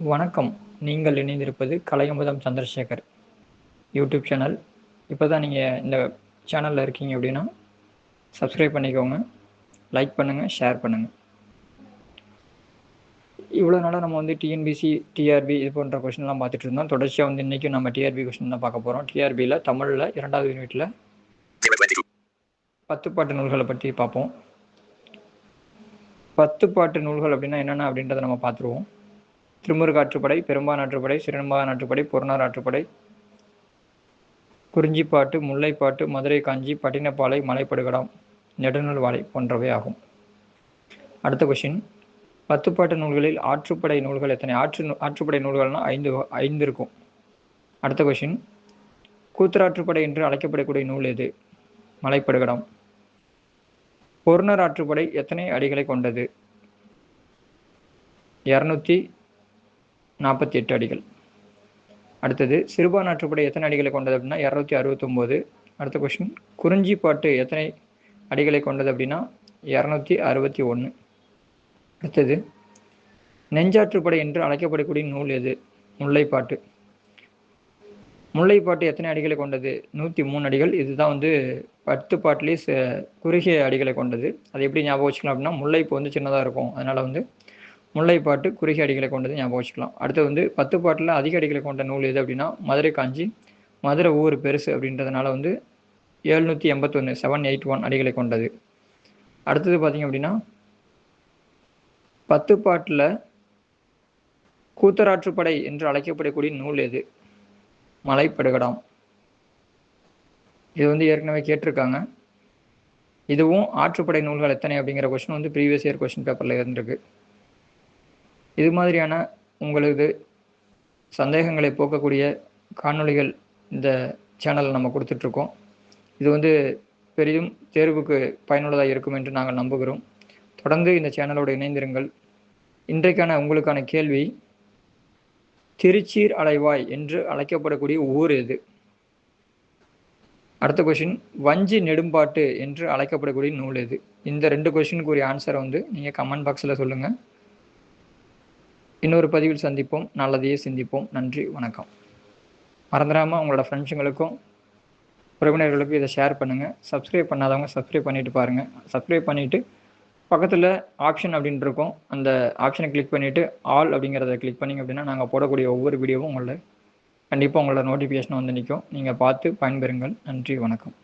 வணக்கம். நீங்கள் இணைந்திருப்பது கலையமுதம் சந்திரசேகர் யூடியூப் சேனல். இப்போ தான் நீங்கள் இந்த சேனலில் இருக்கீங்க அப்படின்னா சப்ஸ்கிரைப் பண்ணிக்கோங்க லைக் பண்ணுங்கள் ஷேர் பண்ணுங்கள் இவ்வளோ நாளாக நம்ம வந்து டிஎன்பிசி டிஆர்பி இது போன்ற கொஷின்லாம் பார்த்துட்டு இருந்தோம். தொடர்ச்சியாக வந்து இன்றைக்கும் நம்ம டிஆர்பி கொஷின் தான் பார்க்க போகிறோம் டிஆர்பியில் தமிழில் இரண்டாவது யூனிட்டில் பத்து பாட்டு நூல்களை பற்றி பார்ப்போம். பத்து பாட்டு நூல்கள் அப்படின்னா என்னென்ன அப்படின்றத நம்ம பார்த்துருவோம். திருமுருகாற்றுப்படை பெரும்பான் ஆற்றுப்படை சிறுநம்பான் ஆற்றுப்படை குறிஞ்சிப்பாட்டு முல்லைப்பாட்டு மதுரை காஞ்சி பட்டினப்பாலை மலைப்படுகடாம் நெடுநூல் வாழை போன்றவை ஆகும். அடுத்த கொஷின் பத்துப்பாட்டு நூல்களில் ஆற்றுப்படை நூல்கள் எத்தனை? ஆற்று ஆற்றுப்படை நூல்கள்னா ஐந்து ஐந்து இருக்கும். அடுத்த கொஷின் கூத்தராற்றுப்படை என்று அழைக்கப்படக்கூடிய நூல் எது? மலைப்படுகடாம். பொருணர் ஆற்றுப்படை எத்தனை அடிகளை கொண்டது? இரநூத்தி நாற்பத்தி எட்டு அடிகள். அடுத்தது சிறுபான் ஆற்றுப்படை எத்தனை அடிகளை கொண்டது அப்படின்னா இரநூத்தி அறுபத்தொம்போது. அடுத்த கொஷின் குறிஞ்சி பாட்டு எத்தனை அடிகளை கொண்டது அப்படின்னா இரநூத்தி அறுபத்தி ஒன்று. அடுத்தது நெஞ்சாற்றுப்படை என்று அழைக்கப்படக்கூடிய நூல் எது? முல்லைப்பாட்டு. முல்லைப்பாட்டு எத்தனை அடிகளை கொண்டது? நூற்றி மூணு அடிகள். இதுதான் வந்து பத்து பாட்டிலே குறுகிய அடிகளை கொண்டது. அது எப்படி ஞாபகம் வச்சுக்கலாம் அப்படின்னா முல்லைப்பு வந்து சின்னதாக இருக்கும். அதனால் வந்து முல்லைப்பாட்டு குறுகிய அடிகளை கொண்டது ஞாபகம் வச்சுக்கலாம். அடுத்து வந்து பத்து பாட்டில் அதிக அடிகளை கொண்ட நூல் எது அப்படின்னா மதுரை காஞ்சி மதுரை ஊர் பெருசு அப்படின்றதுனால வந்து எழுநூற்றி எண்பத்தொன்று செவன் எயிட் ஒன் அடிகளை கொண்டது. அடுத்தது பார்த்திங்க அப்படின்னா பத்து பாட்டில் கூத்தராற்றுப்படை என்று அழைக்கப்படக்கூடிய நூல் எது? மலைப்படுகடாம். இது வந்து ஏற்கனவே கேட்டிருக்காங்க. இதுவும் ஆற்றுப்படை நூல்கள் எத்தனை அப்படிங்கிற கொஸ்டின் வந்து ப்ரீவியஸ் இயர் கொஸ்டின் பேப்பரில் இருந்திருக்கு. இது மாதிரியான உங்களது சந்தேகங்களை போக்கக்கூடிய காணொளிகள் இந்த சேனலில் நம்ம கொடுத்துட்ருக்கோம். இது வந்து பெரிதும் தேர்வுக்கு பயனுள்ளதாக இருக்கும் என்று நாங்கள் நம்புகிறோம். தொடர்ந்து இந்த சேனலோடு இணைந்திருங்கள். இன்றைக்கான உங்களுக்கான கேள்வி திருச்சீர் அலைவாய் என்று அழைக்கப்படக்கூடிய ஊர் எது? அடுத்த கொஷின் வஞ்சி நெடும்பாட்டு என்று அழைக்கப்படக்கூடிய நூல் எது? இந்த ரெண்டு கொஷினுக்குரிய ஆன்சரை வந்து நீங்கள் கமெண்ட் பாக்ஸில் சொல்லுங்கள் இன்னொரு பதிவில் சந்திப்போம். நல்லதையே சிந்திப்போம். நன்றி வணக்கம். மறந்துடாமல் உங்களோட ஃப்ரெண்ட்ஸுங்களுக்கும் உறவினர்களுக்கும் இதை ஷேர் பண்ணுங்கள் சப்ஸ்கிரைப் பண்ணாதவங்க சப்ஸ்கிரைப் பண்ணிவிட்டு பாருங்கள் சப்ஸ்கிரைப் பண்ணிவிட்டு பக்கத்தில் ஆப்ஷன் அப்படின்னு இருக்கும். அந்த ஆப்ஷனை கிளிக் பண்ணிவிட்டு ஆல் அப்படிங்கிறத கிளிக் பண்ணிங்க அப்படின்னா நாங்கள் போடக்கூடிய ஒவ்வொரு வீடியோவும் உங்களோட கண்டிப்பாக உங்களோட நோட்டிஃபிகேஷன் வந்து நிற்கும் நீங்கள் பார்த்து பயன்பெறுங்கள். நன்றி வணக்கம்.